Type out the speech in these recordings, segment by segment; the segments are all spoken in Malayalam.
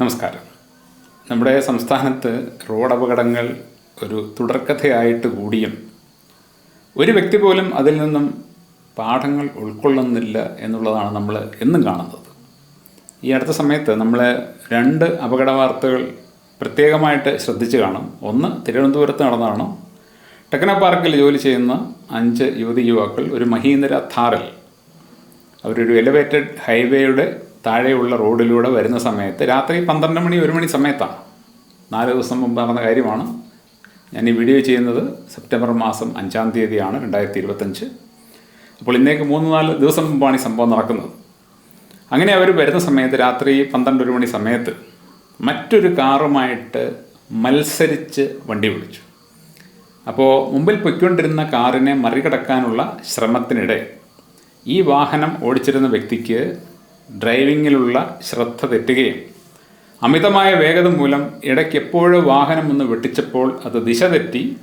നമസ്കാരം. നമ്മുടെ സംസ്ഥാനത്ത് റോഡ് അപകടങ്ങൾ ഒരു തുടർക്കഥയായിട്ട് കൂടിയും ഒരു വ്യക്തി പോലും അതിൽ നിന്നും പാഠങ്ങൾ ഉൾക്കൊള്ളുന്നില്ല എന്നുള്ളതാണ് നമ്മൾ എന്നും കാണുന്നത്. ഈ അടുത്ത സമയത്ത് നമ്മൾ രണ്ട് അപകട വാർത്തകൾ പ്രത്യേകമായിട്ട് ശ്രദ്ധിച്ചു കാണും. ഒന്ന് തിരുവനന്തപുരത്ത് നടന്നതാണ്. ടെക്നോ പാർക്കിൽ ജോലി ചെയ്യുന്ന അഞ്ച് യുവതി യുവാക്കൾ ഒരു മഹീന്ദ്ര ഥാറിൽ അവരൊരു എലിവേറ്റഡ് ഹൈവേയുടെ താഴെയുള്ള റോഡിലൂടെ വരുന്ന സമയത്ത് രാത്രി പന്ത്രണ്ട് മണി ഒരു മണി സമയത്താണ്. നാല് ദിവസം മുമ്പ് നടന്ന കാര്യമാണ്. ഞാൻ ഈ വീഡിയോ ചെയ്യുന്നത് സെപ്റ്റംബർ മാസം അഞ്ചാം തീയതിയാണ് രണ്ടായിരത്തി ഇരുപത്തഞ്ച് അപ്പോൾ ഇന്നേക്ക് മൂന്ന് നാല് ദിവസം മുമ്പാണ് ഈ സംഭവം നടക്കുന്നത്. അങ്ങനെ അവർ വരുന്ന സമയത്ത് രാത്രി പന്ത്രണ്ട് ഒരു മണി സമയത്ത് മറ്റൊരു കാറുമായിട്ട് മത്സരിച്ച് വണ്ടി വിളിച്ചു. അപ്പോൾ മുമ്പിൽ പൊയ്ക്കൊണ്ടിരുന്ന കാറിനെ മറികടക്കാനുള്ള ശ്രമത്തിനിടെ ഈ വാഹനം ഓടിച്ചിരുന്ന വ്യക്തിക്ക് ഡ്രൈവിങ്ങിലുള്ള ശ്രദ്ധ തെറ്റുകയും അമിതമായ വേഗത മൂലം ഇടയ്ക്ക് എപ്പോഴോ വാഹനം ഒന്ന് വെട്ടിച്ചപ്പോൾ അത് ദിശ തെറ്റി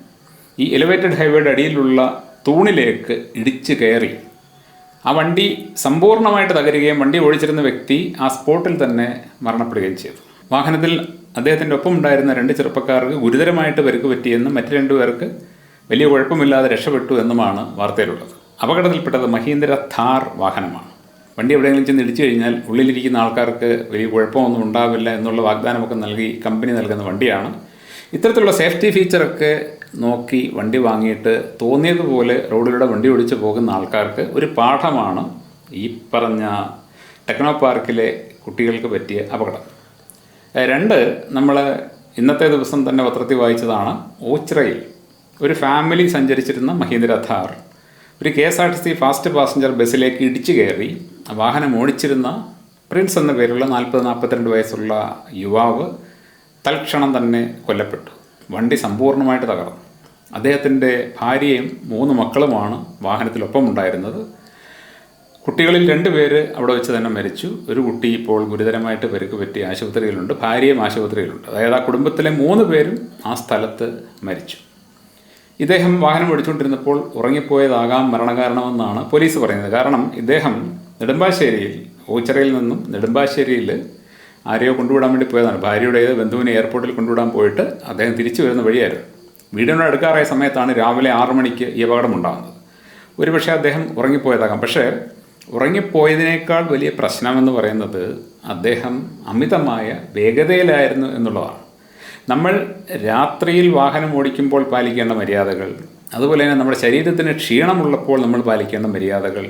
ഈ എലിവേറ്റഡ് ഹൈവേയുടെ അടിയിലുള്ള തൂണിലേക്ക് ഇടിച്ചു കയറി. ആ വണ്ടി സമ്പൂർണമായിട്ട് തകരുകയും വണ്ടി ഓടിച്ചിരുന്ന വ്യക്തി ആ സ്പോട്ടിൽ തന്നെ മരണപ്പെടുകയും ചെയ്തു. വാഹനത്തിൽ അദ്ദേഹത്തിന്റെ ഒപ്പം ഉണ്ടായിരുന്ന രണ്ട് ചെറുപ്പക്കാർക്ക് ഗുരുതരമായിട്ട് പരിക്ക് പറ്റിയെന്നും മറ്റു രണ്ടുപേർക്ക് വലിയ കുഴപ്പമില്ലാതെ രക്ഷപ്പെട്ടു എന്നുമാണ് വാർത്തയിലുള്ളത്. അപകടത്തിൽപ്പെട്ടത് മഹീന്ദ്ര ഥാർ വാഹനമാണ്. വണ്ടി എവിടെയെങ്കിലും ചെന്ന് ഇടിച്ചു കഴിഞ്ഞാൽ ഉള്ളിലിരിക്കുന്ന ആൾക്കാർക്ക് വലിയ കുഴപ്പമൊന്നും ഉണ്ടാവില്ല എന്നുള്ള വാഗ്ദാനമൊക്കെ നൽകി കമ്പനി നൽകുന്ന വണ്ടിയാണ്. ഇത്തരത്തിലുള്ള സേഫ്റ്റി ഫീച്ചറൊക്കെ നോക്കി വണ്ടി വാങ്ങിയിട്ട് തോന്നിയതുപോലെ റോഡിലൂടെ വണ്ടി ഓടിച്ചു പോകുന്ന ആൾക്കാർക്ക് ഒരു പാഠമാണ് ഈ പറഞ്ഞ ടെക്നോ പാർക്കിലെ കുട്ടികൾക്ക് പറ്റിയ അപകടം. രണ്ട് നമ്മൾ ഇന്നത്തെ ദിവസം തന്നെ പത്രത്തിൽ വായിച്ചതാണ് ഓച്ചിറയിൽ ഒരു ഫാമിലി സഞ്ചരിച്ചിരുന്ന മഹീന്ദ്ര ഥാർ ഒരു K S R T C fast passenger ബസ്സിലേക്ക് ഇടിച്ചു കയറി വാഹനം ഓടിച്ചിരുന്ന പ്രിൻസ് എന്ന പേരുള്ള നാൽപ്പത് നാൽപ്പത്തിരണ്ട് വയസ്സുള്ള യുവാവ് തൽക്ഷണം തന്നെ കൊല്ലപ്പെട്ടു. വണ്ടി സമ്പൂർണമായിട്ട് തകർന്നു. അദ്ദേഹത്തിന്റെ ഭാര്യയും മൂന്ന് മക്കളുമാണ് വാഹനത്തിലൊപ്പം ഉണ്ടായിരുന്നത് കുട്ടികളിൽ രണ്ട് പേര് അവിടെ വെച്ച് തന്നെ മരിച്ചു. ഒരു കുട്ടി ഇപ്പോൾ ഗുരുതരമായിട്ട് പരിക്ക് പറ്റി ആശുപത്രിയിലുണ്ട്. ഭാര്യയും ആശുപത്രിയിലുണ്ട്. അതായത് ആ കുടുംബത്തിലെ മൂന്ന് പേരും ആ സ്ഥലത്ത് മരിച്ചു. ഇദ്ദേഹം വാഹനം ഓടിച്ചുകൊണ്ടിരുന്നപ്പോൾ ഉറങ്ങിപ്പോയതാകാം മരണകാരണമെന്നാണ് പോലീസ് പറയുന്നത്. കാരണം ഇദ്ദേഹം നെടുമ്പാശ്ശേരിയിൽ ഓച്ചിറയിൽ നിന്നും നെടുമ്പാശ്ശേരിയിൽ ആരെയോ കൊണ്ടുവിടാൻ വേണ്ടി പോയതാണ്. ഭാര്യയുടെ ഏത് ബന്ധുവിനെ എയർപോർട്ടിൽ കൊണ്ടുവിടാൻ പോയിട്ട് അദ്ദേഹം തിരിച്ചു വരുന്ന വഴിയായിരുന്നു. വീടിനോട് അടുക്കാറായ സമയത്താണ് രാവിലെ ആറു മണിക്ക് ഈ അപകടമുണ്ടാകുന്നത് ഒരുപക്ഷെ അദ്ദേഹം ഉറങ്ങിപ്പോയതാകാം. പക്ഷേ ഉറങ്ങിപ്പോയതിനേക്കാൾ വലിയ പ്രശ്നമെന്ന് പറയുന്നത് അദ്ദേഹം അമിതമായ വേഗതയിലായിരുന്നു എന്നുള്ളതാണ്. നമ്മൾ രാത്രിയിൽ വാഹനം ഓടിക്കുമ്പോൾ പാലിക്കേണ്ട മര്യാദകൾ അതുപോലെ തന്നെ നമ്മുടെ ശരീരത്തിന് ക്ഷീണമുള്ളപ്പോൾ നമ്മൾ പാലിക്കേണ്ട മര്യാദകൾ.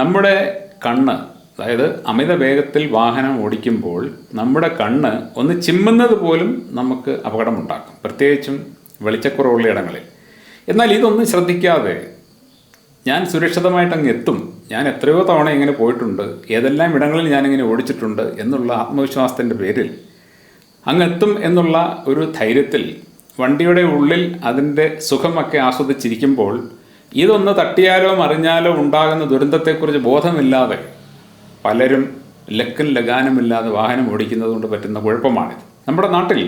നമ്മുടെ കണ്ണ് അതായത് അമിത വേഗത്തിൽ വാഹനം ഓടിക്കുമ്പോൾ നമ്മുടെ കണ്ണ് ഒന്ന് ചിമ്മുന്നത് പോലും നമുക്ക് അപകടമുണ്ടാക്കും പ്രത്യേകിച്ചും വെളിച്ചക്കുറവുള്ള ഇടങ്ങളിൽ. എന്നാൽ ഇതൊന്നും ശ്രദ്ധിക്കാതെ ഞാൻ സുരക്ഷിതമായിട്ടങ്ങ് എത്തും. ഞാൻ എത്രയോ തവണ ഇങ്ങനെ പോയിട്ടുണ്ട്. ഏതെല്ലാം ഇടങ്ങളിൽ ഞാനിങ്ങനെ ഓടിച്ചിട്ടുണ്ട് എന്നുള്ള ആത്മവിശ്വാസത്തിന്റെ പേരിൽ അങ്ങെത്തും എന്നുള്ള ഒരു ധൈര്യത്തിൽ വണ്ടിയുടെ ഉള്ളിൽ അതിന്റെ സുഖമൊക്കെ ആസ്വദിച്ചിരിക്കുമ്പോൾ ഇതൊന്ന് തട്ടിയാലോ മറിഞ്ഞാലോ ഉണ്ടാകുന്ന ദുരന്തത്തെക്കുറിച്ച് ബോധമില്ലാതെ പലരും ലക്കും ലഗാനുമില്ലാതെ വാഹനം ഓടിക്കുന്നത് കൊണ്ട് പറ്റുന്ന കുഴപ്പമാണിത്. നമ്മുടെ നാട്ടിൽ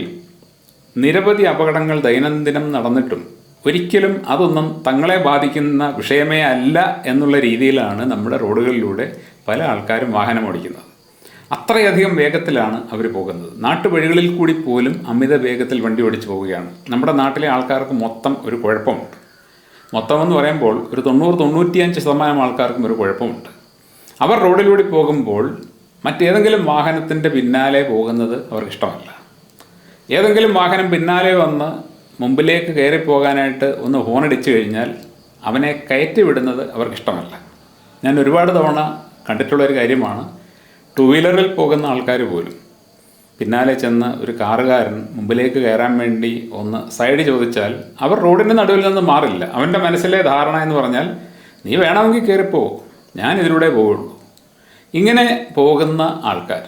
നിരവധി അപകടങ്ങൾ ദൈനംദിനം നടന്നിട്ടും ഒരിക്കലും അതൊന്നും തങ്ങളെ ബാധിക്കുന്ന വിഷയമേ അല്ല എന്നുള്ള രീതിയിലാണ് നമ്മുടെ റോഡുകളിലൂടെ പല ആൾക്കാരും വാഹനം ഓടിക്കുന്നത്. അത്രയധികം വേഗത്തിലാണ് അവർ പോകുന്നത്. നാട്ടുവഴികളിൽ കൂടി പോലും അമിത വേഗത്തിൽ വണ്ടി ഓടിച്ചു പോവുകയാണ്. നമ്മുടെ നാട്ടിലെ ആൾക്കാർക്ക് മൊത്തം ഒരു കുഴപ്പമുണ്ട്. മൊത്തമെന്ന് പറയുമ്പോൾ ഒരു തൊണ്ണൂറ് തൊണ്ണൂറ്റിയഞ്ച് ശതമാനം ആൾക്കാർക്കും ഒരു കുഴപ്പമുണ്ട്. അവർ റോഡിലൂടെ പോകുമ്പോൾ മറ്റേതെങ്കിലും വാഹനത്തിന്റെ പിന്നാലെ പോകുന്നത് അവർക്ക് ഇഷ്ടമല്ല. ഏതെങ്കിലും വാഹനം പിന്നാലെ വന്ന് മുമ്പിലേക്ക് കയറി പോകാനായിട്ട് ഒന്ന് ഹോണടിച്ചു കഴിഞ്ഞാൽ അവനെ കയറ്റി വിടുന്നത് അവർക്കിഷ്ടമല്ല ഞാൻ ഒരുപാട് തവണ കണ്ടിട്ടുള്ളൊരു കാര്യമാണ്. ടു വീലറിൽ പോകുന്ന ആൾക്കാർ പോലും പിന്നാലെ ചെന്ന് ഒരു കാറുകാരൻ മുമ്പിലേക്ക് കയറാൻ വേണ്ടി ഒന്ന് സൈഡ് ചോദിച്ചാൽ അവർ റോഡിന്റെ നടുവിൽ നിന്ന് മാറില്ല. അവന്റെ മനസ്സിലെ ധാരണ എന്ന് പറഞ്ഞാൽ നീ വേണമെങ്കിൽ കയറിപ്പോ ഞാൻ ഇതിലൂടെ പോവുള്ളൂ ഇങ്ങനെ പോകുന്ന ആൾക്കാർ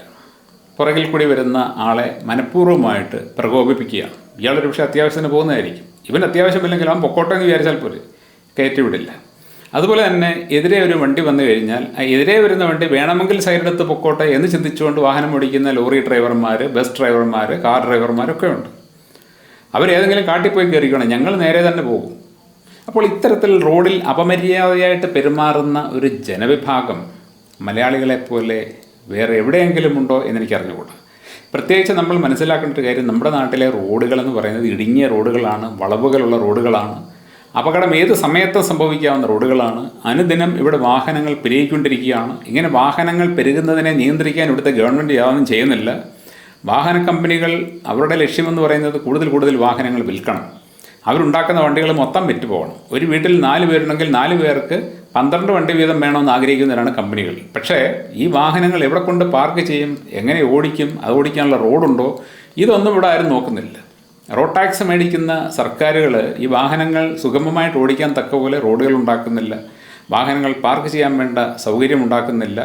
പുറകിൽ കൂടി വരുന്ന ആളെ മനഃപൂർവമായിട്ട് പ്രകോപിപ്പിക്കുകയാണ്. ഇയാളൊരു പക്ഷേ അത്യാവശ്യത്തിന് പോകുന്നതായിരിക്കും. ഇവൻ അത്യാവശ്യമില്ലെങ്കിൽ അവൻ പൊക്കോട്ടെന്ന് വിചാരിച്ചാൽ പോരെ കയറ്റി വിടില്ല അതുപോലെ തന്നെ എതിരെ ഒരു വണ്ടി വന്നു കഴിഞ്ഞാൽ എതിരെ വരുന്ന വണ്ടി വേണമെങ്കിൽ സൈഡെടുത്ത് പൊക്കോട്ടെ എന്ന് ചിന്തിച്ചുകൊണ്ട് വാഹനം ഓടിക്കുന്ന ലോറി ഡ്രൈവർമാർ ബസ് ഡ്രൈവർമാർ കാർ ഡ്രൈവർമാരൊക്കെ ഉണ്ട്. അവരേതെങ്കിലും കാട്ടിപ്പോയി കയറിക്കണം ഞങ്ങൾ നേരെ തന്നെ പോകും. അപ്പോൾ ഇത്തരത്തിൽ റോഡിൽ അപമര്യാദയായിട്ട് പെരുമാറുന്ന ഒരു ജനവിഭാഗം മലയാളികളെപ്പോലെ വേറെ എവിടെയെങ്കിലും ഉണ്ടോ എന്നെനിക്ക് അറിഞ്ഞുകൂടാ പ്രത്യേകിച്ച് നമ്മൾ മനസ്സിലാക്കേണ്ട ഒരു കാര്യം നമ്മുടെ നാട്ടിലെ റോഡുകൾ എന്ന് പറയുന്നത് ഇടുങ്ങിയ റോഡുകളാണ് വളവുകളുള്ള റോഡുകളാണ്. അപകടം ഏത് സമയത്തും സംഭവിക്കാവുന്ന റോഡുകളാണ്. അനുദിനം ഇവിടെ വാഹനങ്ങൾ പെരുകിക്കൊണ്ടിരിക്കുകയാണ് ഇങ്ങനെ വാഹനങ്ങൾ പെരുകുന്നതിനെ നിയന്ത്രിക്കാൻ ഇവിടുത്തെ ഗവൺമെന്റ് യാതൊന്നും ചെയ്യുന്നില്ല. വാഹന കമ്പനികൾ അവരുടെ ലക്ഷ്യമെന്ന് പറയുന്നത് കൂടുതൽ കൂടുതൽ വാഹനങ്ങൾ വിൽക്കണം. അവരുണ്ടാക്കുന്ന വണ്ടികൾ മൊത്തം വിറ്റ് പോകണം ഒരു വീട്ടിൽ നാല് പേരുണ്ടെങ്കിൽ നാല് പേർക്ക് പന്ത്രണ്ട് വണ്ടി വീതം വേണമെന്ന് ആഗ്രഹിക്കുന്നവരാണ് കമ്പനികൾ. പക്ഷേ ഈ വാഹനങ്ങൾ എവിടെ കൊണ്ട് പാർക്ക് ചെയ്യും എങ്ങനെ ഓടിക്കും അത് ഓടിക്കാനുള്ള റോഡുണ്ടോ ഇതൊന്നും ഇവിടെ ആരും നോക്കുന്നില്ല. റോഡ് ടാക്സ് മേടിക്കുന്ന സർക്കാരുകൾ ഈ വാഹനങ്ങൾ സുഗമമായിട്ട് ഓടിക്കാൻ തക്ക പോലെ റോഡുകൾ ഉണ്ടാക്കുന്നില്ല. വാഹനങ്ങൾ പാർക്ക് ചെയ്യാൻ വേണ്ട സൗകര്യം ഉണ്ടാക്കുന്നില്ല.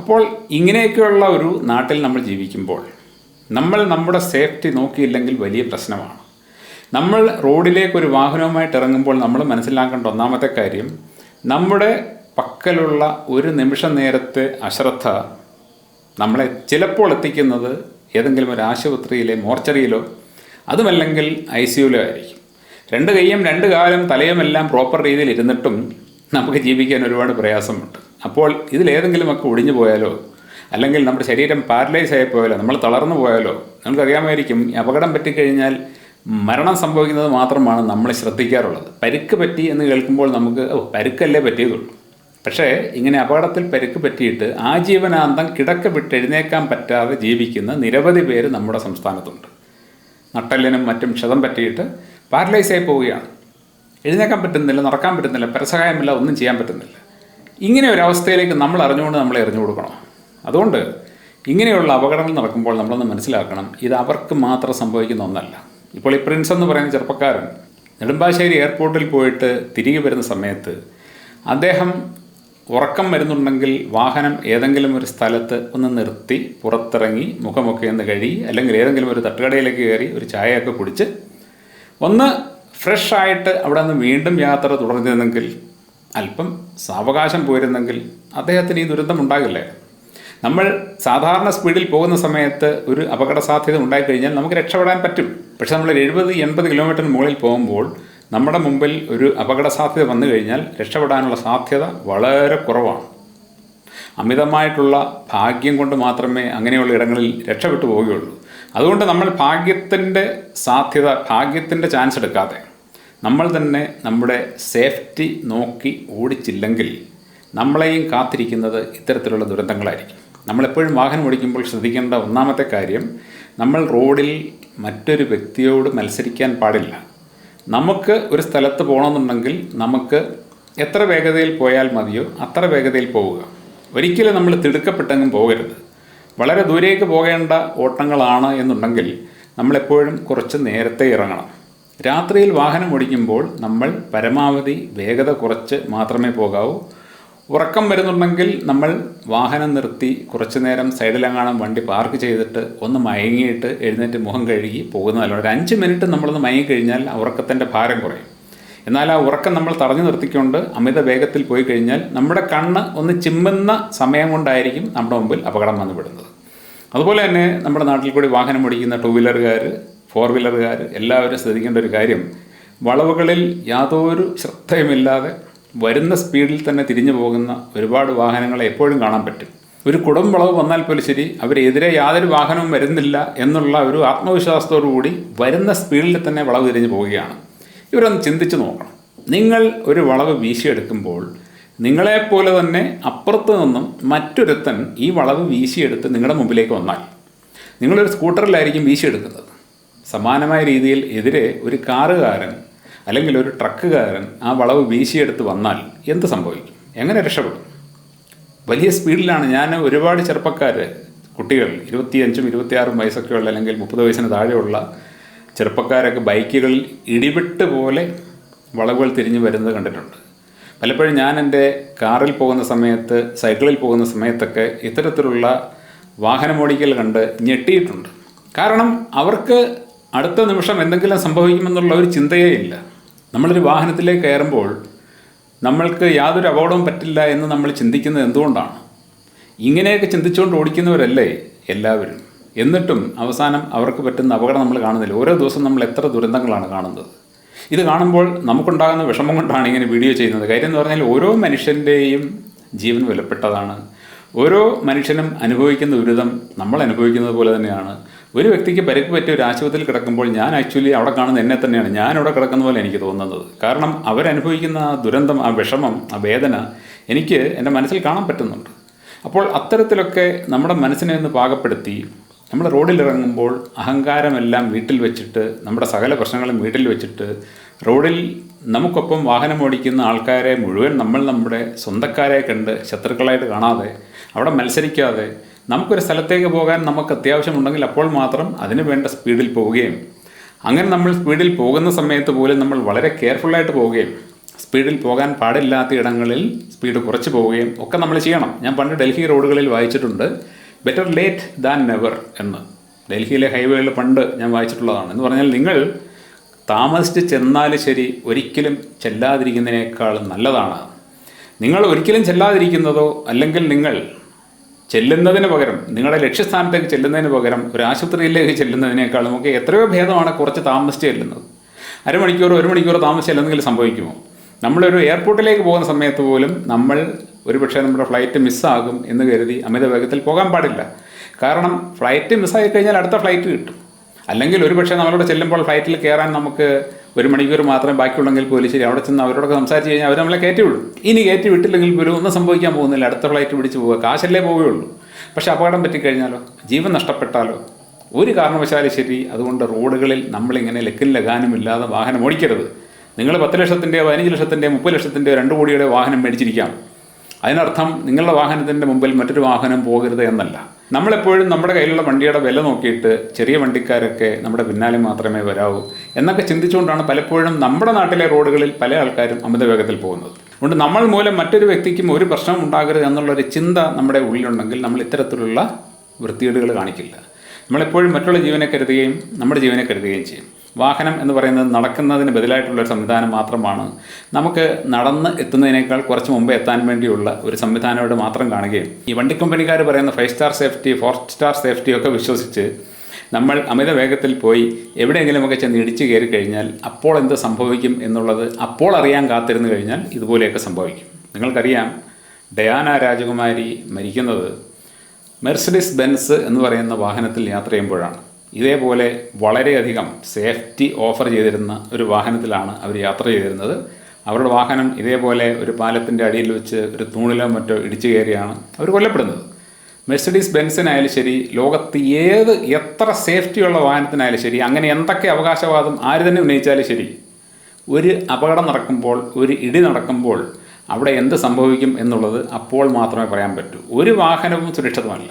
അപ്പോൾ ഇങ്ങനെയൊക്കെയുള്ള ഒരു നാട്ടിൽ നമ്മൾ ജീവിക്കുമ്പോൾ നമ്മൾ നമ്മുടെ സേഫ്റ്റി നോക്കിയില്ലെങ്കിൽ വലിയ പ്രശ്നമാണ്. നമ്മൾ റോഡിലേക്ക് ഒരു വാഹനവുമായിട്ട് ഇറങ്ങുമ്പോൾ നമ്മൾ മനസ്സിലാക്കേണ്ട ഒന്നാമത്തെ കാര്യം നമ്മുടെ പക്കലുള്ള ഒരു നിമിഷ നേരത്തെ അശ്രദ്ധ നമ്മളെ ചിലപ്പോൾ എത്തിക്കുന്നത് ഏതെങ്കിലും ഒരു ആശുപത്രിയിലെ മോർച്ചറിയിലോ അതുമല്ലെങ്കിൽ ഐ സിയുലോ ആയിരിക്കും രണ്ട് കൈയും രണ്ട് കാലും തലയുമെല്ലാം പ്രോപ്പർ രീതിയിൽ ഇരുന്നിട്ടും നമുക്ക് ജീവിക്കാൻ ഒരുപാട് പ്രയാസമുണ്ട്. അപ്പോൾ ഇതിലേതെങ്കിലുമൊക്കെ ഒടിഞ്ഞു പോയാലോ? അല്ലെങ്കിൽ നമ്മുടെ ശരീരം പാരലൈസ് ആയി പോയാലോ? നമ്മൾ തളർന്നു പോയാലോ? നിങ്ങൾക്കറിയാമായിരിക്കും ഈ അപകടം പറ്റിക്കഴിഞ്ഞാൽ മരണം സംഭവിക്കുന്നത് മാത്രമാണ് നമ്മൾ ശ്രദ്ധിക്കാറുള്ളത്. പരുക്ക് പറ്റി എന്ന് കേൾക്കുമ്പോൾ നമുക്ക് ഓ പരുക്കല്ലേ പറ്റിയതുള്ളൂ. പക്ഷേ ഇങ്ങനെ അപകടത്തിൽ പരുക്ക് പറ്റിയിട്ട് ആജീവനാന്തം കിടക്ക വിട്ട് എഴുന്നേക്കാൻ പറ്റാതെ ജീവിക്കുന്ന നിരവധി പേര് നമ്മുടെ സംസ്ഥാനത്തുണ്ട്. നട്ടലിനും മറ്റും ക്ഷതം പറ്റിയിട്ട് പാരലൈസ് ആയി പോവുകയാണ്. എഴുന്നേക്കാൻ പറ്റുന്നില്ല നടക്കാൻ പറ്റുന്നില്ല പരസഹായമില്ല ഒന്നും ചെയ്യാൻ പറ്റുന്നില്ല. ഇങ്ങനെ ഒരു അവസ്ഥയിലേക്ക് നമ്മൾ അറിഞ്ഞുകൊണ്ട് നമ്മളെ എറിഞ്ഞു കൊടുക്കണം. അതുകൊണ്ട് ഇങ്ങനെയുള്ള അപകടങ്ങൾ നടക്കുമ്പോൾ നമ്മളൊന്ന് മനസ്സിലാക്കണം ഇത് അവർക്ക് മാത്രം സംഭവിക്കുന്ന ഒന്നല്ല. ഇപ്പോൾ ഈ പ്രിൻസ് എന്ന് പറയുന്ന ചെറുപ്പക്കാരൻ നെടുമ്പാശ്ശേരി എയർപോർട്ടിൽ പോയിട്ട് തിരികെ വരുന്ന സമയത്ത് അദ്ദേഹം ഉറക്കം വരുന്നുണ്ടെങ്കിൽ വാഹനം ഏതെങ്കിലും ഒരു സ്ഥലത്ത് ഒന്ന് നിർത്തി പുറത്തിറങ്ങി മുഖമൊക്കെ ഒന്ന് കഴുകി അല്ലെങ്കിൽ ഏതെങ്കിലും ഒരു തട്ടുകടയിലേക്ക് കയറി ഒരു ചായയൊക്കെ കുടിച്ച് ഒന്ന് ഫ്രഷ് ആയിട്ട് അവിടെ നിന്ന് വീണ്ടും യാത്ര തുടർന്നിരുന്നെങ്കിൽ അല്പം സാവകാശം പോയിരുന്നെങ്കിൽ അദ്ദേഹത്തിന് ഈ ദുരന്തം ഉണ്ടാകില്ലേ? നമ്മൾ സാധാരണ സ്പീഡിൽ പോകുന്ന സമയത്ത് ഒരു അപകട സാധ്യത ഉണ്ടായിക്കഴിഞ്ഞാൽ നമുക്ക് രക്ഷപ്പെടാൻ പറ്റും. പക്ഷേ നമ്മൾ എഴുപത് എൺപത് കിലോമീറ്ററിന് മുകളിൽ പോകുമ്പോൾ നമ്മുടെ മുമ്പിൽ ഒരു അപകട സാധ്യത വന്നു കഴിഞ്ഞാൽ രക്ഷപ്പെടാനുള്ള സാധ്യത വളരെ കുറവാണ്. അമിതമായിട്ടുള്ള ഭാഗ്യം കൊണ്ട് മാത്രമേ അങ്ങനെയുള്ള ഇടങ്ങളിൽ രക്ഷപ്പെട്ടു പോവുകയുള്ളൂ. അതുകൊണ്ട് നമ്മൾ ഭാഗ്യത്തിന്റെ സാധ്യത ഭാഗ്യത്തിന്റെ ചാൻസ് എടുക്കാതെ നമ്മൾ തന്നെ നമ്മുടെ സേഫ്റ്റി നോക്കി ഓടിച്ചില്ലെങ്കിൽ നമ്മളെയും കാത്തിരിക്കുന്നത് ഇത്തരത്തിലുള്ള ദുരന്തങ്ങളായിരിക്കും. നമ്മളെപ്പോഴും വാഹനം ഓടിക്കുമ്പോൾ ശ്രദ്ധിക്കേണ്ട ഒന്നാമത്തെ കാര്യം നമ്മൾ റോഡിൽ മറ്റൊരു വ്യക്തിയോട് മത്സരിക്കാൻ പാടില്ല. നമുക്ക് ഒരു സ്ഥലത്ത് പോകണമെന്നുണ്ടെങ്കിൽ നമുക്ക് എത്ര വേഗതയിൽ പോയാൽ മതിയോ അത്ര വേഗതയിൽ പോവുക. ഒരിക്കലും നമ്മൾ തിടുക്കപ്പെട്ടെങ്കിലും പോകരുത്. വളരെ ദൂരേക്ക് പോകേണ്ട ഓട്ടങ്ങളാണ് എന്നുണ്ടെങ്കിൽ നമ്മളെപ്പോഴും കുറച്ച് നേരത്തെ ഇറങ്ങണം. രാത്രിയിൽ വാഹനം ഓടിക്കുമ്പോൾ നമ്മൾ പരമാവധി വേഗത കുറച്ച് മാത്രമേ പോകാവൂ. ഉറക്കം വരുന്നുണ്ടെങ്കിൽ നമ്മൾ വാഹനം നിർത്തി കുറച്ചു നേരം സൈഡിലെങ്ങാനും വണ്ടി പാർക്ക് ചെയ്തിട്ട് ഒന്ന് മയങ്ങിയിട്ട് എഴുന്നേറ്റ് മുഖം കഴുകി പോകുന്നതല്ല ഒരു അഞ്ച് മിനിറ്റ് നമ്മളൊന്ന് മയങ്ങി കഴിഞ്ഞാൽ ആ ഉറക്കത്തിന്റെ ഭാരം കുറയും. എന്നാൽ ആ ഉറക്കം നമ്മൾ തടഞ്ഞു നിർത്തിക്കൊണ്ട് അമിത വേഗത്തിൽ പോയി കഴിഞ്ഞാൽ നമ്മുടെ കണ്ണ് ഒന്ന് ചിമ്മുന്ന സമയം കൊണ്ടായിരിക്കും നമ്മുടെ മുമ്പിൽ അപകടം വന്നു വിടുന്നത്. അതുപോലെ തന്നെ നമ്മുടെ നാട്ടിൽ കൂടി വാഹനം ഓടിക്കുന്ന ടൂ വീലറുകാർ ഫോർ വീലറുകാർ എല്ലാവരും ശ്രദ്ധിക്കേണ്ട ഒരു കാര്യം വളവുകളിൽ യാതൊരു ശ്രദ്ധയുമില്ലാതെ വരുന്ന സ്പീഡിൽ തന്നെ തിരിഞ്ഞു പോകുന്ന ഒരുപാട് വാഹനങ്ങളെ എപ്പോഴും കാണാൻ പറ്റും. ഒരു കുടം വന്നാൽ പോലും ശരി അവരെതിരെ യാതൊരു വാഹനവും വരുന്നില്ല എന്നുള്ള ഒരു ആത്മവിശ്വാസത്തോടു കൂടി വരുന്ന സ്പീഡിൽ തന്നെ വളവ് തിരിഞ്ഞു പോവുകയാണ്. ഇവരൊന്ന് ചിന്തിച്ച് നോക്കണം. നിങ്ങൾ ഒരു വളവ് വീശിയെടുക്കുമ്പോൾ നിങ്ങളെപ്പോലെ തന്നെ അപ്പുറത്ത് നിന്നും മറ്റൊരുത്തൻ ഈ വളവ് വീശിയെടുത്ത് നിങ്ങളുടെ മുമ്പിലേക്ക് വന്നാൽ നിങ്ങളൊരു സ്കൂട്ടറിലായിരിക്കും വീശിയെടുക്കുന്നത്. സമാനമായ രീതിയിൽ എതിരെ ഒരു കാറുകാരൻ അല്ലെങ്കിൽ ഒരു ട്രക്കുകാരൻ ആ വളവ് വീശിയെടുത്ത് വന്നാൽ എന്ത് സംഭവിക്കും? എങ്ങനെ രക്ഷപ്പെടും? വലിയ സ്പീഡിലാണ് ഞാൻ ഒരുപാട് ചെറുപ്പക്കാർ കുട്ടികൾ ഇരുപത്തിയഞ്ചും ഇരുപത്തിയാറും വയസ്സൊക്കെയുള്ള അല്ലെങ്കിൽ മുപ്പത് വയസ്സിന് താഴെയുള്ള ചെറുപ്പക്കാരൊക്കെ ബൈക്കുകളിൽ ഇടിവിട്ട് പോലെ വളവുകൾ തിരിഞ്ഞു വരുന്നത് കണ്ടിട്ടുണ്ട്. പലപ്പോഴും ഞാൻ എന്റെ കാറിൽ പോകുന്ന സമയത്ത് സൈക്കിളിൽ പോകുന്ന സമയത്തൊക്കെ ഇത്തരത്തിലുള്ള വാഹനമോടിക്കൽ കണ്ട് ഞെട്ടിയിട്ടുണ്ട്. കാരണം അവർക്ക് അടുത്ത നിമിഷം എന്തെങ്കിലും സംഭവിക്കുമെന്നുള്ള ഒരു ചിന്തയേ ഇല്ല. നമ്മളൊരു വാഹനത്തിലേക്ക് കയറുമ്പോൾ നമ്മൾക്ക് യാതൊരു അപകടവും പറ്റില്ല എന്ന് നമ്മൾ ചിന്തിക്കുന്നത് എന്തുകൊണ്ടാണ്? ഇങ്ങനെയൊക്കെ ചിന്തിച്ചുകൊണ്ട് ഓടിക്കുന്നവരല്ലേ എല്ലാവരും? എന്നിട്ടും അവസാനം അവർക്ക് പറ്റുന്ന അപകടം നമ്മൾ കാണുന്നില്ല. ഓരോ ദിവസം നമ്മൾ എത്ര ദുരന്തങ്ങളാണ് കാണുന്നത്. ഇത് കാണുമ്പോൾ നമുക്കുണ്ടാകുന്ന വിഷമം കൊണ്ടാണ് ഇങ്ങനെ വീഡിയോ ചെയ്യുന്നത്. കാര്യം എന്ന് പറഞ്ഞാൽ ഓരോ മനുഷ്യന്റെയും ജീവൻ വിലപ്പെട്ടതാണ്. ഓരോ മനുഷ്യനും അനുഭവിക്കുന്ന ദുരിതം നമ്മൾ അനുഭവിക്കുന്നത് പോലെ തന്നെയാണ്. ഒരു വ്യക്തിക്ക് പരിക്ക് പറ്റിയ ഒരു ആശുപത്രിയിൽ കിടക്കുമ്പോൾ ഞാൻ ആക്ച്വലി അവിടെ കാണുന്ന എന്നെ തന്നെയാണ്. ഞാൻ അവിടെ കിടക്കുന്ന പോലെ എനിക്ക് തോന്നുന്നത്. കാരണം അവരനുഭവിക്കുന്ന ആ ദുരന്തം ആ വിഷമം ആ വേദന എനിക്ക് എന്റെ മനസ്സിൽ കാണാൻ പറ്റുന്നുണ്ട്. അപ്പോൾ അത്തരത്തിലൊക്കെ നമ്മുടെ മനസ്സിനെ ഒന്ന് പാകപ്പെടുത്തി നമ്മൾ റോഡിലിറങ്ങുമ്പോൾ അഹങ്കാരമെല്ലാം വീട്ടിൽ വെച്ചിട്ട് നമ്മുടെ സകല പ്രശ്നങ്ങളും വീട്ടിൽ വെച്ചിട്ട് റോഡിൽ നമുക്കൊപ്പം വാഹനം ഓടിക്കുന്ന ആൾക്കാരെ മുഴുവൻ നമ്മൾ നമ്മുടെ സ്വന്തക്കാരെ കണ്ട് ശത്രുക്കളായിട്ട് കാണാതെ അവിടെ മത്സരിക്കാതെ നമുക്കൊരു സ്ഥലത്തേക്ക് പോകാൻ നമുക്ക് അത്യാവശ്യമുണ്ടെങ്കിൽ അപ്പോൾ മാത്രം അതിന് വേണ്ട സ്പീഡിൽ പോവുകയും. അങ്ങനെ നമ്മൾ സ്പീഡിൽ പോകുന്ന സമയത്ത് പോലും നമ്മൾ വളരെ കെയർഫുള്ളായിട്ട് പോവുകയും. സ്പീഡിൽ പോകാൻ പാടില്ലാത്ത ഇടങ്ങളിൽ സ്പീഡ് കുറച്ച് പോവുകയും ഒക്കെ നമ്മൾ ചെയ്യണം. ഞാൻ പണ്ട് ഡൽഹി റോഡുകളിൽ വായിച്ചിട്ടുണ്ട് ബെറ്റർ ലേറ്റ് ദാൻ നെവർ എന്ന്. ഡൽഹിയിലെ ഹൈവേകളിൽ പണ്ട് ഞാൻ വായിച്ചിട്ടുള്ളതാണ്. എന്ന് പറഞ്ഞാൽ നിങ്ങൾ താമസിച്ച് ചെന്നാൽ ശരി ഒരിക്കലും ചെല്ലാതിരിക്കുന്നതിനേക്കാൾ നല്ലതാണ്. നിങ്ങൾ ഒരിക്കലും ചെല്ലാതിരിക്കുന്നതോ അല്ലെങ്കിൽ നിങ്ങൾ ചെല്ലുന്നതിന് പകരം നിങ്ങളുടെ ലക്ഷ്യസ്ഥാനത്തേക്ക് ചെല്ലുന്നതിന് പകരം ഒരു ആശുപത്രിയിലേക്ക് ചെല്ലുന്നതിനേക്കാളും ഒക്കെ എത്രയോ ഭേദമാണ് കുറച്ച് താമസിച്ച് ചെല്ലുന്നത്. അരമണിക്കൂറോ ഒരു മണിക്കൂറോ താമസിച്ച് എന്തെങ്കിലും സംഭവിക്കുമോ? നമ്മളൊരു എയർപോർട്ടിലേക്ക് പോകുന്ന സമയത്ത് പോലും നമ്മൾ ഒരുപക്ഷെ നമ്മുടെ ഫ്ലൈറ്റ് മിസ്സാകും എന്ന് കരുതി അമിത വേഗത്തിൽ പോകാൻ പാടില്ല. കാരണം ഫ്ലൈറ്റ് മിസ്സായി കഴിഞ്ഞാൽ അടുത്ത ഫ്ലൈറ്റ് കിട്ടും. അല്ലെങ്കിൽ ഒരുപക്ഷെ നമ്മളോട് ചെല്ലുമ്പോൾ ഫ്ലൈറ്റിൽ കയറാൻ നമുക്ക് ഒരു മണിക്കൂർ മാത്രമേ ബാക്കിയുള്ളെങ്കിൽ പോലും ശരി അവിടെ ചെന്ന് അവരോടൊക്കെ സംസാരിച്ച് കഴിഞ്ഞാൽ അവർ നമ്മളെ കയറ്റി വിടും ഇനി കയറ്റി വിട്ടില്ലെങ്കിൽ പോലും ഒന്നും സംഭവിക്കാൻ പോകുന്നില്ല. അടുത്ത ഫ്ലൈറ്റ് പിടിച്ച് പോവുക. കാശല്ലേ പോവുകയുള്ളൂ. പക്ഷേ അപകടം പറ്റിക്കഴിഞ്ഞാലോ? ജീവൻ നഷ്ടപ്പെട്ടാലോ? ഒരു കാരണവശാലും ശരി അതുകൊണ്ട് റോഡുകളിൽ നമ്മളിങ്ങനെ ലക്കിൻ ലഗാനും ഇല്ലാതെ വാഹനം ഓടിക്കരുത്. നിങ്ങൾ പത്ത് ലക്ഷത്തിന്റെയോ പതിനഞ്ച് ലക്ഷത്തിന്റെയോ മുപ്പത് ലക്ഷത്തിന്റെയോ രണ്ട് കോടിയുടെ വാഹനം മേടിച്ചിരിക്കാം. അതിനർത്ഥം നിങ്ങളുടെ വാഹനത്തിന്റെ മുമ്പിൽ മറ്റൊരു വാഹനം പോകരുത് എന്നല്ല. നമ്മളെപ്പോഴും നമ്മുടെ കയ്യിലുള്ള വണ്ടിയുടെ വില നോക്കിയിട്ട് ചെറിയ വണ്ടിക്കാരൊക്കെ നമ്മുടെ പിന്നാലെ മാത്രമേ വരാവൂ എന്നൊക്കെ ചിന്തിച്ചുകൊണ്ടാണ് പലപ്പോഴും നമ്മുടെ നാട്ടിലെ റോഡുകളിൽ പല ആൾക്കാരും അമിത വേഗത്തിൽ പോകുന്നത്. അതുകൊണ്ട് നമ്മൾ മൂലം മറ്റൊരു വ്യക്തിക്കും ഒരു പ്രശ്നം ഉണ്ടാകരുത് എന്നുള്ളൊരു ചിന്ത നമ്മുടെ ഉള്ളിലുണ്ടെങ്കിൽ നമ്മൾ ഇത്തരത്തിലുള്ള വൃത്തികേടുകൾ കാണിക്കില്ല. നമ്മളെപ്പോഴും മറ്റുള്ള ജീവനെ കരുതുകയും നമ്മുടെ ജീവനെ കരുതുകയും ചെയ്യും. വാഹനം എന്ന് പറയുന്നത് നടക്കുന്നതിന് ബദലായിട്ടുള്ള ഒരു സംവിധാനം മാത്രമാണ്. നമുക്ക് നടന്ന് എത്തുന്നതിനേക്കാൾ കുറച്ച് മുമ്പ് എത്താൻ വേണ്ടിയുള്ള ഒരു സംവിധാനമായിട്ട് മാത്രം കാണുകയും ഈ വണ്ടി കമ്പനിക്കാർ പറയുന്ന five star safety four star safety ഒക്കെ വിശ്വസിച്ച് നമ്മൾ അമിത വേഗത്തിൽ പോയി എവിടെയെങ്കിലുമൊക്കെ ചെന്ന് ഇടിച്ചു കയറി കഴിഞ്ഞാൽ അപ്പോൾ എന്ത് സംഭവിക്കും എന്നുള്ളത് അപ്പോൾ അറിയാൻ കാത്തിരുന്നു കഴിഞ്ഞാൽ ഇതുപോലെയൊക്കെ സംഭവിക്കും. നിങ്ങൾക്കറിയാം ഡയാന രാജകുമാരി മരിക്കുന്നത് മെർസിഡിസ് ബെൻസ് എന്ന് പറയുന്ന വാഹനത്തിൽ യാത്ര ചെയ്യുമ്പോഴാണ്. ഇതേപോലെ വളരെയധികം സേഫ്റ്റി ഓഫർ ചെയ്തിരുന്ന ഒരു വാഹനത്തിലാണ് അവർ യാത്ര ചെയ്തിരുന്നത്. അവരുടെ വാഹനം ഇതേപോലെ ഒരു പാലത്തിന്റെ അടിയിൽ വെച്ച് ഒരു തൂണിലോ മറ്റോ ഇടിച്ചു കയറിയാണ് അവർ കൊല്ലപ്പെടുന്നത്. മെഴ്സഡീസ് ബെൻസിനായാലും ശരി ലോകത്ത് ഏത് എത്ര സേഫ്റ്റിയുള്ള വാഹനത്തിനായാലും ശരി അങ്ങനെ എന്തൊക്കെ അവകാശവാദം ആര് തന്നെ ഉന്നയിച്ചാലും ശരി ഒരു അപകടം നടക്കുമ്പോൾ ഒരു ഇടി നടക്കുമ്പോൾ അവിടെ എന്ത് സംഭവിക്കും എന്നുള്ളത് അപ്പോൾ മാത്രമേ പറയാൻ പറ്റൂ. ഒരു വാഹനവും സുരക്ഷിതമല്ല.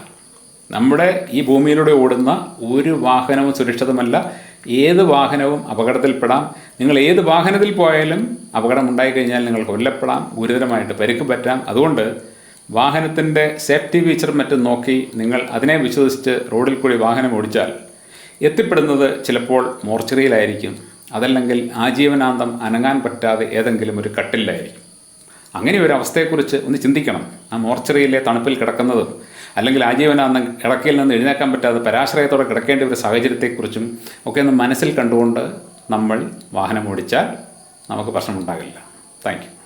നമ്മുടെ ഈ ഭൂമിയിലൂടെ ഓടുന്ന ഒരു വാഹനവും സുരക്ഷിതമല്ല. ഏത് വാഹനവും അപകടത്തിൽപ്പെടാം. നിങ്ങൾ ഏത് വാഹനത്തിൽ പോയാലും അപകടം ഉണ്ടായിക്കഴിഞ്ഞാൽ നിങ്ങൾ കൊല്ലപ്പെടാം ഗുരുതരമായിട്ട് പരിക്ക് പറ്റാം. അതുകൊണ്ട് വാഹനത്തിന്റെ സേഫ്റ്റി ഫീച്ചർ മറ്റും നോക്കി നിങ്ങൾ അതിനെ വിശ്വസിച്ച് റോഡിൽ കൂടി വാഹനം ഓടിച്ചാൽ എത്തിപ്പെടുന്നത് ചിലപ്പോൾ മോർച്ചറിയിലായിരിക്കും. അതല്ലെങ്കിൽ ആജീവനാന്തം അനങ്ങാൻ പറ്റാതെ ഏതെങ്കിലും ഒരു കട്ടിലായിരിക്കും അങ്ങനെ ഒരു അവസ്ഥയെക്കുറിച്ച് ഒന്ന് ചിന്തിക്കണം. ആ മോർച്ചറിയിലെ തണുപ്പിൽ കിടക്കുന്നതും അല്ലെങ്കിൽ ആജീവനാന്തം കിടക്കയിൽ നിന്ന് എഴുന്നേക്കാൻ പറ്റാതെ പരാശ്രയത്തോടെ കിടക്കേണ്ട ഒരു സാഹചര്യത്തെക്കുറിച്ചും ഒക്കെ ഒന്ന് മനസ്സിൽ കണ്ടുകൊണ്ട് നമ്മൾ വാഹനം ഓടിച്ചാൽ നമുക്ക് പ്രശ്നമുണ്ടാകില്ല. താങ്ക്